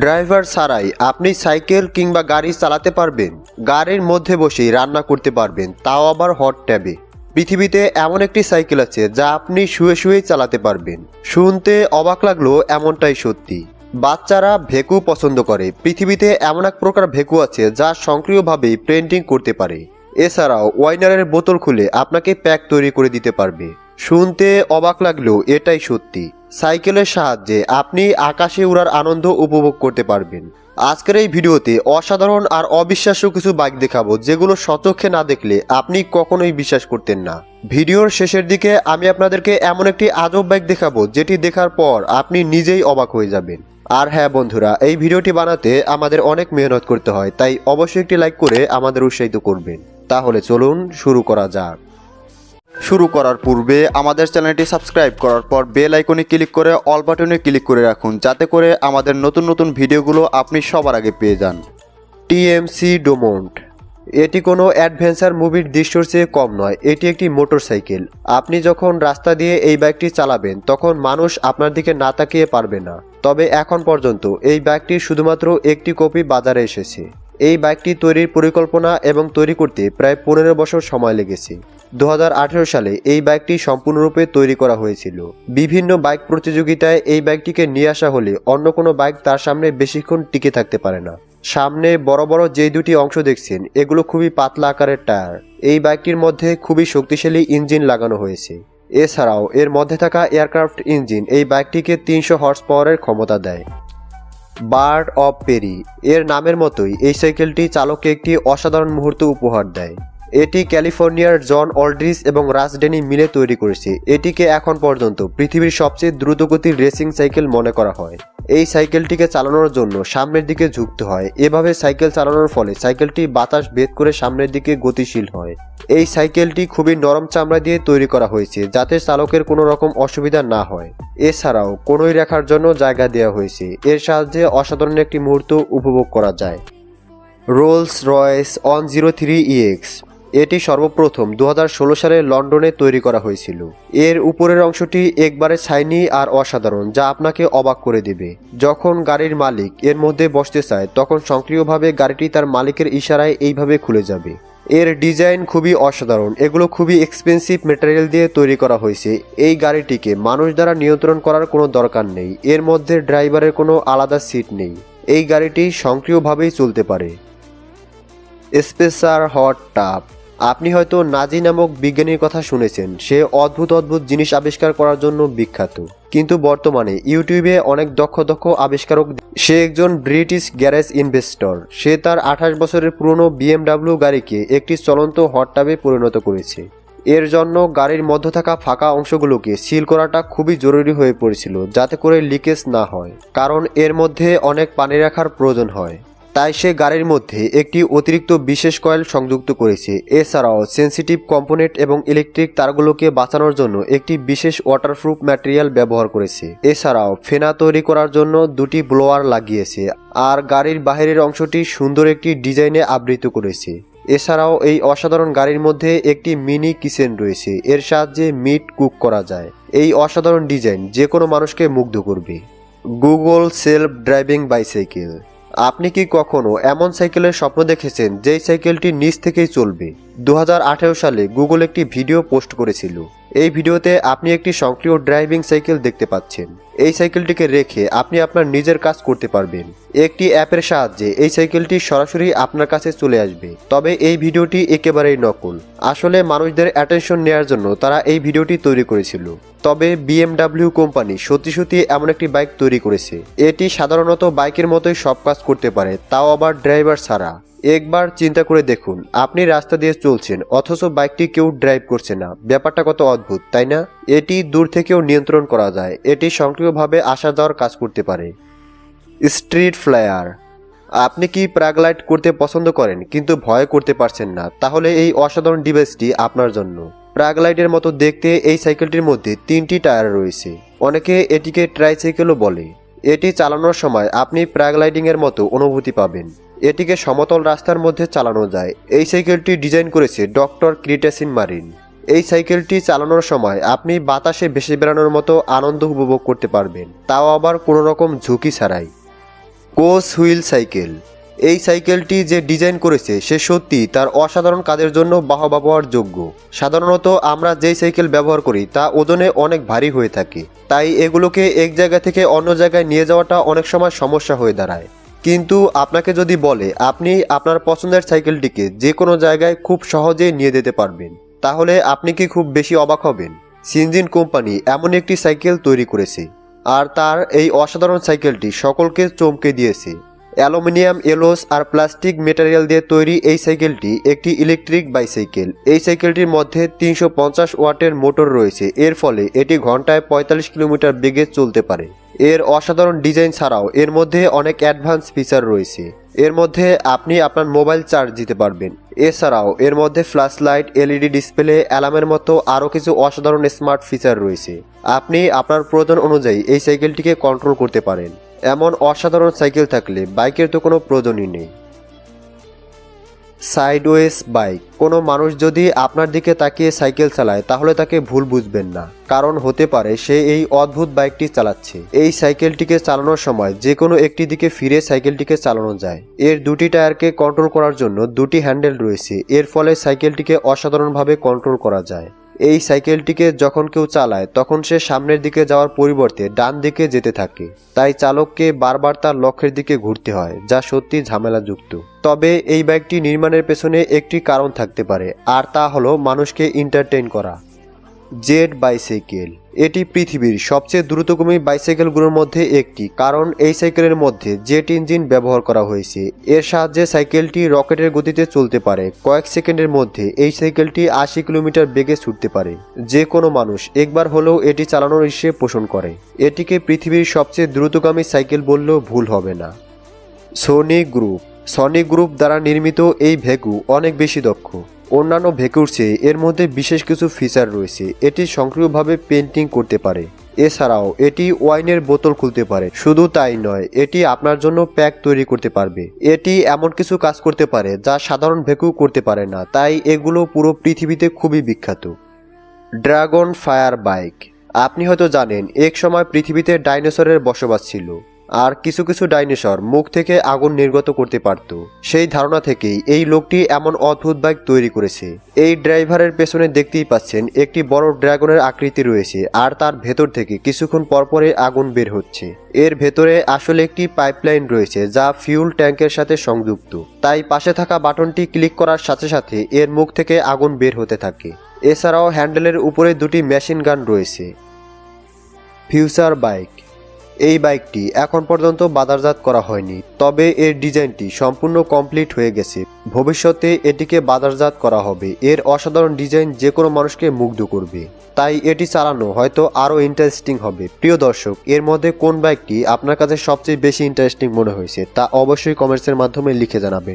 Driver ছাড়াই আপনি cycle কিংবা গাড়ি চালাতে পারবেন। গাড়ির মধ্যে বসেই রান্না করতে পারবেন, তাও আবার হট ট্যাবে পৃথিবীতে এমন একটি সাইকেল আছে যা আপনি শুয়ে শুয়েই চালাতে পারবেন। শুনতে অবাক লাগল এমনটাই সত্যি। বাচ্চারা ভেকু পছন্দ করে। পৃথিবীতে এমন এক প্রকার ভেকু আছে যা সক্রিয়ভাবেই প্রিন্টিং করতে পারে। এছাড়াও ওয়াইনারের বোতল খুলে আপনাকে প্যাক তৈরি করে দিতে পারবে। শুনতে অবাক লাগলেও এটাই সত্যি। সাইকেলের সাহায্যে আপনি আকাশে উড়ার আনন্দ উপভোগ করতে পারবেন। আজকের এই ভিডিওতে অসাধারণ আর অবিশ্বাস্য কিছু বাইক দেখাবো, যেগুলো সচক্ষে না দেখলে আপনি কখনোই বিশ্বাস করতেন না। ভিডিওর শেষের দিকে আমি আপনাদেরকে এমন একটি আজব বাইক দেখাবো, যেটি দেখার পর আপনি নিজেই অবাক হয়ে যাবেন। আর হ্যাঁ বন্ধুরা, এই ভিডিওটি বানাতে আমাদের অনেক মেহনত করতে হয়, তাই অবশ্যই একটি লাইক করে আমাদের উৎসাহিত করবেন। তাহলে চলুন শুরু করা যাক। শুরু করার পূর্বে আমাদের চ্যানেলটি সাবস্ক্রাইব করার পর বেল আইকনে ক্লিক করে অল বাটনে ক্লিক করে রাখুন, যাতে করে আমাদের নতুন নতুন ভিডিওগুলো আপনি সবার আগে পেয়ে যান। টিএমসি ডোমন্ট। এটি কোনো অ্যাডভেঞ্চার মুভির দৃশ্যর চেয়ে কম নয়, এটি একটি মোটরসাইকেল। আপনি যখন রাস্তা দিয়ে এই বাইকটি চালাবেন, তখন মানুষ আপনার দিকে না তাকিয়ে পারবে না। তবে এখন পর্যন্ত এই বাইকটির শুধুমাত্র একটি কপি বাজারে এসেছে। এই বাইকটি তৈরির পরিকল্পনা এবং তৈরি করতে প্রায় পনেরো বছর সময় লেগেছে। দু হাজার আঠেরো সালে এই বাইকটি সম্পূর্ণরূপে তৈরি করা হয়েছিল। বিভিন্ন বাইক প্রতিযোগিতায় এই বাইকটিকে নিয়ে আসা হলে অন্য কোনো বাইক তার সামনে বেশিক্ষণ টিকে থাকতে পারে না। সামনে বড় বড় যেই দুটি অংশ দেখছেন, এগুলো খুবই পাতলা আকারের টায়ার। এই বাইকটির মধ্যে খুবই শক্তিশালী ইঞ্জিন লাগানো হয়েছে। এছাড়াও এর মধ্যে থাকা এয়ারক্রাফট ইঞ্জিন এই বাইকটিকে তিনশো হর্স পাওয়ারের ক্ষমতা দেয়। বার্ড অফ পেরি এর নামের মতোই এই সাইকেলটি চালককে একটি অসাধারণ মুহূর্ত উপহার দেয়। এটি ক্যালিফোর্নিয়ার জন অল্ড্রিস এবং রাসডেনি মিলে তৈরি করেছে। এটিকে এখন পর্যন্ত পৃথিবীর সবচেয়ে দ্রুতগতির রেসিং সাইকেল মনে করা হয়। এই সাইকেলটিকে চালানোর জন্য সামনের দিকে ঝুঁকতে হয়। এভাবে সাইকেল চালানোর ফলে সাইকেলটি বাতাস ভেদ করে সামনের দিকে গতিশীল হয়। এই সাইকেলটি খুবই নরম চামড়া দিয়ে তৈরি করা হয়েছে, যাতে চালকের কোনো রকম অসুবিধা না হয়। এছাড়াও কোনোই রাখার জন্য জায়গা দেওয়া হয়েছে। এর সাহায্যে অসাধারণ একটি মুহূর্ত উপভোগ করা যায়। Rolls Royce on zero three EX এটি সর্বপ্রথম দু হাজার ষোলো সালে লন্ডনে তৈরি করা হয়েছিল। এর উপরের অংশটি একবারে ছাইনি আর অসাধারণ, যা আপনাকে অবাক করে দেবে। যখন গাড়ির মালিক এর মধ্যে বসতে চায়, তখন সক্রিয়ভাবে গাড়িটি তার মালিকের ইশারায় এইভাবে খুলে যাবে। এর ডিজাইন খুবই অসাধারণ, এগুলো খুবই এক্সপেন্সিভ মেটেরিয়াল দিয়ে তৈরি করা হয়েছে। এই গাড়িটিকে মানুষ দ্বারা নিয়ন্ত্রণ করার কোনো দরকার নেই, এর মধ্যে ড্রাইভারের কোনো আলাদা সিট নেই। এই গাড়িটি সক্রিয়ভাবেই চলতে পারে। স্পেসার হট টাপ আপনি হয়তো নাজি নামক বিজ্ঞানীর কথা শুনেছেন। সে অদ্ভুত অদ্ভুত জিনিস আবিষ্কার করার জন্য বিখ্যাত। কিন্তু বর্তমানে ইউটিউবে অনেক দক্ষ দক্ষ আবিষ্কারক সে একজন ব্রিটিশ গ্যারেজ ইনভেস্টর। সে তার আঠাশ বছরের পুরনো বিএমডাব্লিউ গাড়িকে একটি চলন্ত হট টাবে পরিণত করেছে। এর জন্য গাড়ির মধ্যে থাকা ফাঁকা অংশগুলোকে সিল করাটা খুবই জরুরি হয়ে পড়েছিল, যাতে করে লিকেজ না হয়। কারণ এর মধ্যে অনেক পানি রাখার প্রয়োজন হয়। তাই সে গাড়ির মধ্যে একটি অতিরিক্ত বিশেষ কয়েল সংযুক্ত করেছে। এছাড়াও সেন্সিটিভ কম্পোনেন্ট এবং ইলেকট্রিক তারগুলোকে বাঁচানোর জন্য একটি বিশেষ ওয়াটারপ্রুফ ম্যাটেরিয়াল ব্যবহার করেছে। এছাড়াও ফেনা তৈরি করার জন্য দুটি ব্লোয়ার লাগিয়েছে আর গাড়ির বাহিরের অংশটি সুন্দর একটি ডিজাইনে আবৃত করেছে। এছাড়াও এই অসাধারণ গাড়ির মধ্যে একটি মিনি কিচেন রয়েছে। এর সাহায্যে মিট কুক করা যায়। এই অসাধারণ ডিজাইন যে কোনো মানুষকে মুগ্ধ করবে। গুগল সেলফ ড্রাইভিং বাইসাইকেল আপনি কি কখনো এমন সাইকেলের স্বপ্ন দেখেছেন যেই সাইকেলটি নিচ থেকেই চলবে? দু হাজার আঠেরো সালে গুগল একটি ভিডিও পোস্ট করেছিল। এই ভিডিওতে আপনি একটি সক্রিয় ড্রাইভিং সাইকেল দেখতে পাচ্ছেন। এই সাইকেলটিকে রেখে আপনি আপনার নিজের কাজ করতে পারবেন। একটি অ্যাপের সাহায্যে এই সাইকেলটি সরাসরি আপনার কাছে চলে আসবে। তবে এই ভিডিওটি একেবারেই নকল। আসলে মানুষদের অ্যাটেনশন নেওয়ার জন্য তারা এই ভিডিওটি তৈরি করেছিল। তবে বিএমডাব্লিউ কোম্পানি সত্যি সত্যি এমন একটি বাইক তৈরি করেছে। এটি সাধারণত বাইকের মতোই সব কাজ করতে পারে, তাও আবার ড্রাইভার ছাড়া। একবার চিন্তা করে দেখুন, আপনি রাস্তা দিয়ে চলছেন, অথচ বাইকটি কেউ ড্রাইভ করছে না। ব্যাপারটা কত অদ্ভুত, তাই না? এটি দূর থেকেও নিয়ন্ত্রণ করা যায়। এটি সক্রিয়ভাবে আসা যাওয়ার কাজ করতে পারে। স্ট্রিট ফ্লায়ার আপনি কি প্রাগলাইট করতে পছন্দ করেন, কিন্তু ভয় করতে পারছেন না? তাহলে এই অসাধারণ ডিভাইসটি আপনার জন্য। প্রাগলাইটের মতো দেখতে এই সাইকেলটির মধ্যে তিনটি টায়ার রয়েছে। অনেকে এটিকে ট্রাইসাইকেলও বলে। এটি চালানোর সময় আপনি প্রাগলাইডিংয়ের মতো অনুভূতি পাবেন। এটিকে সমতল রাস্তার মধ্যে চালানো যায়। এই সাইকেলটি ডিজাইন করেছে ডক্টর ক্রিটেসিন মারিন। এই সাইকেলটি চালানোর সময় আপনি বাতাসে ভেসে বেড়ানোর মতো আনন্দ উপভোগ করতে পারবেন। তাও আবার কোনো রকম ঝুঁকি ছাড়াই। কোস হুইল সাইকেল। এই সাইকেলটি যে ডিজাইন করেছে, সে সত্যি তার অসাধারণ কাজের জন্য বাহবা পাওয়ার যোগ্য। সাধারণত আমরা যেই সাইকেল ব্যবহার করি, তা ওজনে অনেক ভারী হয়ে থাকে। তাই এগুলোকে এক জায়গা থেকে অন্য জায়গায় নিয়ে যাওয়াটা অনেক সময় সমস্যা হয়ে দাঁড়ায়। কিন্তু আপনাকে যদি বলে, আপনি আপনার পছন্দের সাইকেলটিকে যে কোনো জায়গায় খুব সহজেই নিয়ে যেতে পারবেন, তাহলে আপনি কি খুব বেশি অবাক হবেন? সিনজিন কোম্পানি এমন একটি সাইকেল তৈরি করেছে, আর তার এই অসাধারণ সাইকেলটি সকলকে চমকে দিয়েছে। অ্যালুমিনিয়াম এলোস আর প্লাস্টিক মেটেরিয়াল দিয়ে তৈরি এই সাইকেলটি একটি ইলেকট্রিক বাইসাইকেল। এই সাইকেলটির মধ্যে তিনশো পঞ্চাশ ওয়াটের মোটর রয়েছে, এর ফলে এটি ঘন্টায় পঁয়তাল্লিশ কিলোমিটার বেগে চলতে পারে। এর অসাধারণ ডিজাইন ছাড়াও এর মধ্যে অনেক অ্যাডভান্স ফিচার রয়েছে। এর মধ্যে আপনি আপনার মোবাইল চার্জ দিতে পারবেন। এছাড়াও এর মধ্যে ফ্ল্যাশ লাইট এলইডি ডিসপ্লে, অ্যালার্মের মতো আরও কিছু অসাধারণ স্মার্ট ফিচার রয়েছে। আপনি আপনার প্রয়োজন অনুযায়ী এই সাইকেলটিকে কন্ট্রোল করতে পারেন। এমন অসাধারণ সাইকেল থাকলে বাইকের তো কোনো প্রয়োজনই নেই। Sideways bike. কোনো মানুষ যদি আপনার দিকে তাকিয়ে সাইকেল চালায়, তাহলে তাকে ভুল বুঝবেন না। কারণ হতে পারে সে এই অদ্ভুত বাইকটি চালাচ্ছে। এই সাইকেলটিকে চালানোর সময় যে কোনো একটি দিকে ফিরে সাইকেলটিকে চালানো যায়। এর দুটি টায়ারকে কন্ট্রোল করার জন্য দুটি হ্যান্ডেল রয়েছে। এর ফলে সাইকেলটিকে অসাধারণভাবে কন্ট্রোল করা যায়। এই সাইকেলটিকে যখন কেউ চালায়, তখন সে সামনের দিকে যাওয়ার পরিবর্তে ডান দিকে যেতে থাকে। তাই চালককে বারবার তার লক্ষ্যের দিকে ঘুরতে হয়, যা সত্যি ঝামেলাযুক্ত। তবে এই বাইকটি নির্মাণের পেছনে একটি কারণ থাকতে পারে, আর তা হলো মানুষকে এন্টারটেইন করা। Z bicycle. এটি পৃথিবীর সবচেয়ে দ্রুতগামী বাইসাইকেলগুলোর মধ্যে একটি, কারণ এই সাইকেলের মধ্যে জেট ইঞ্জিন ব্যবহার করা হয়েছে। এর সাহায্যে সাইকেলটি রকেটের গতিতে চলতে পারে। কয়েক সেকেন্ডের মধ্যে এই সাইকেলটি আশি কিলোমিটার বেগে ছুটতে পারে। যে কোনো মানুষ একবার হলেও এটি চালানোর ইচ্ছে পোষণ করে। এটিকে পৃথিবীর সবচেয়ে দ্রুতগামী সাইকেল বললেও ভুল হবে না। Sony group. সনি গ্রুপ দ্বারা নির্মিত এই ভেকু অনেক বেশি দক্ষ। অন্যান্য ভেকুর চেয়ে এর মধ্যে বিশেষ কিছু ফিচার রয়েছে। এটি সক্রিয়ভাবে পেন্টিং করতে পারে। এছাড়াও, এটি ওয়াইনের বোতল খুলতে পারে। শুধু তাই নয়, এটি আপনার জন্য প্যাক তৈরি করতে পারবে। এটি এমন কিছু কাজ করতে পারে যা সাধারণ ভেকু করতে পারে না। তাই এগুলো পুরো পৃথিবীতে খুবই বিখ্যাত। Dragon fire bike. আপনি হয়তো জানেন, এক সময় পৃথিবীতে ডাইনোসরের বসবাস ছিল। আর কিছু কিছু ডাইনোসর মুখ থেকে আগুন নির্গত করতে পারত। সেই ধারণা থেকেই এই লোকটি এমন অদ্ভুত বাইক তৈরি করেছে। এই ড্রাইভারের পেছনে দেখতেই পাচ্ছেন একটি বড় ড্রাগনের আকৃতি রয়েছে আর তার ভেতর থেকে কিছুক্ষণ পরপরে আগুন বের হচ্ছে। এর ভেতরে আসলে একটি পাইপলাইন রয়েছে যা ফিউল ট্যাঙ্কের সাথে সংযুক্ত। তাই পাশে থাকা বাটনটি ক্লিক করার সাথে সাথে এর মুখ থেকে আগুন বের হতে থাকে। এছাড়াও হ্যান্ডেলের উপরে দুটি মেশিন গান রয়েছে। ফিউচার বাইক এই বাইকটি এখন পর্যন্ত বাজারজাত করা হয়নি, তবে এর ডিজাইনটি সম্পূর্ণ কমপ্লিট হয়ে গেছে। ভবিষ্যতে এটিকে বাজারজাত করা হবে। এর অসাধারণ ডিজাইন যে কোনো মানুষকে মুগ্ধ করবে। তাই এটি চালানো হয়তো আরও ইন্টারেস্টিং হবে। প্রিয় দর্শক, এর মধ্যে কোন বাইকটি আপনার কাছে সবচেয়ে বেশি ইন্টারেস্টিং মনে হয়েছে তা অবশ্যই কমেন্টসের মাধ্যমে লিখে জানাবেন।